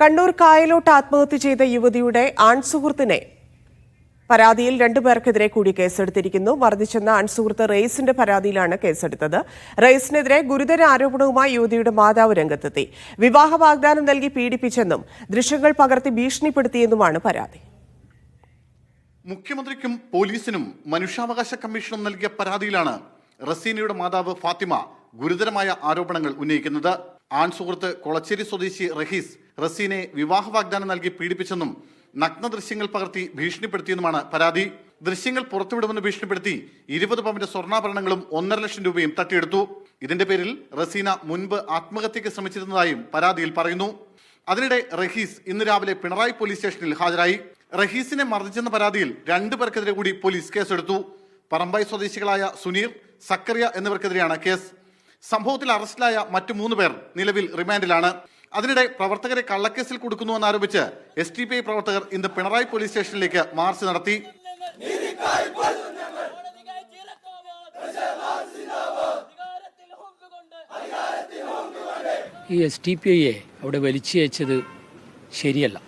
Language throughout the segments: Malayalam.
കണ്ണൂർ കായലോട്ട് ആത്മഹത്യ ചെയ്ത യുവതിയുടെ ആൺസുഹൃത്തിനെ പരാതിയിൽ രണ്ടുപേർക്കെതിരെ കൂടി കേസെടുത്തിരിക്കുന്നു. മർദ്ദിച്ചെന്ന അൺസുഹൃത്ത് റെയ്സിന്റെ പരാതിയിലാണ് കേസെടുത്തത്. റെയ്സിനെതിരെ ഗുരുതര ആരോപണവുമായി യുവതിയുടെ മാതാവ് രംഗത്തെത്തി. വിവാഹ വാഗ്ദാനം നൽകി പീഡിപ്പിച്ചെന്നും ദൃശ്യങ്ങൾ പകർത്തി ഭീഷണിപ്പെടുത്തിയെന്നുമാണ് പരാതി. മുഖ്യമന്ത്രിക്കും പോലീസിനും മനുഷ്യാവകാശ കമ്മീഷനും നൽകിയ പരാതിയിലാണ് റസീനയുടെ മാതാവ് ഫാത്തിമ ഗുരുതരമായ ആരോപണങ്ങൾ ഉന്നയിക്കുന്നത്. ആൺസുഹൃത്ത് കൊളച്ചേരി സ്വദേശി റഹീസ് റസീനെ വിവാഹ വാഗ്ദാനം നൽകി പീഡിപ്പിച്ചെന്നും നഗ്ന ദൃശ്യങ്ങൾ പകർത്തി ഭീഷണിപ്പെടുത്തിയെന്നുമാണ് പരാതി. ദൃശ്യങ്ങൾ പുറത്തുവിടുമെന്ന് ഭീഷണിപ്പെടുത്തി ഇരുപത് പവന്റെ സ്വർണാഭരണങ്ങളും ഒന്നര ലക്ഷം രൂപയും തട്ടിയെടുത്തു. ഇതിന്റെ പേരിൽ റസീന മുൻപ് ആത്മഹത്യക്ക് ശ്രമിച്ചിരുന്നതായും പരാതിയിൽ പറയുന്നു. അതിനിടെ റഹീസ് ഇന്ന് രാവിലെ പിണറായി പോലീസ് സ്റ്റേഷനിൽ ഹാജരായി. റഹീസിനെ മർദ്ദിച്ചെന്ന പരാതിയിൽ രണ്ടു പേർക്കെതിരെ കൂടി പോലീസ് കേസെടുത്തു. പറമ്പായി സ്വദേശികളായ സുനീർ സക്കറിയ എന്നിവർക്കെതിരെയാണ് കേസ്. സംഭവത്തിൽ അറസ്റ്റിലായ മറ്റു മൂന്ന് പേർ നിലവിൽ റിമാൻഡിലാണ്. അതിനിടെ പ്രവർത്തകരെ കള്ളക്കേസിൽ കൊടുക്കുന്നുവെന്നാരോപിച്ച് എസ് ടി പി ഐ പ്രവർത്തകർ ഇന്ന് പിണറായി പോലീസ് സ്റ്റേഷനിലേക്ക് മാർച്ച് നടത്തി. ഈ എസ് ടി പി ഐയെ അവിടെ വലിച്ചയച്ചത് ശരിയല്ല.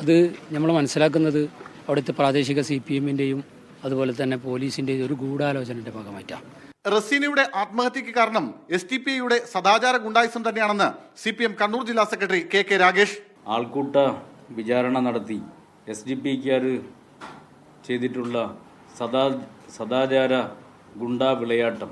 അത് നമ്മൾ മനസ്സിലാക്കുന്നത് അവിടുത്തെ പ്രാദേശിക സി പി എമ്മിന്റെയും അതുപോലെ തന്നെ പോലീസിന്റെ ഒരു ഗൂഢാലോചനയുടെ ഭാഗമായിട്ടാണ് റസീനയുടെ ആത്മഹത്യക്ക് കാരണം എസ് ടി പി ഐയുടെ സദാചാര ഗുണ്ടായിസം തന്നെയാണെന്ന് സി പി എം കണ്ണൂർ ജില്ലാ സെക്രട്ടറി കെ കെ രാഗേഷ് ആൾക്കൂട്ട വിചാരണ നടത്തി എസ് ഡി പി പിക്കാർ ചെയ്തിട്ടുള്ള സദാ സദാചാര ഗുണ്ടാ വിളയാട്ടം.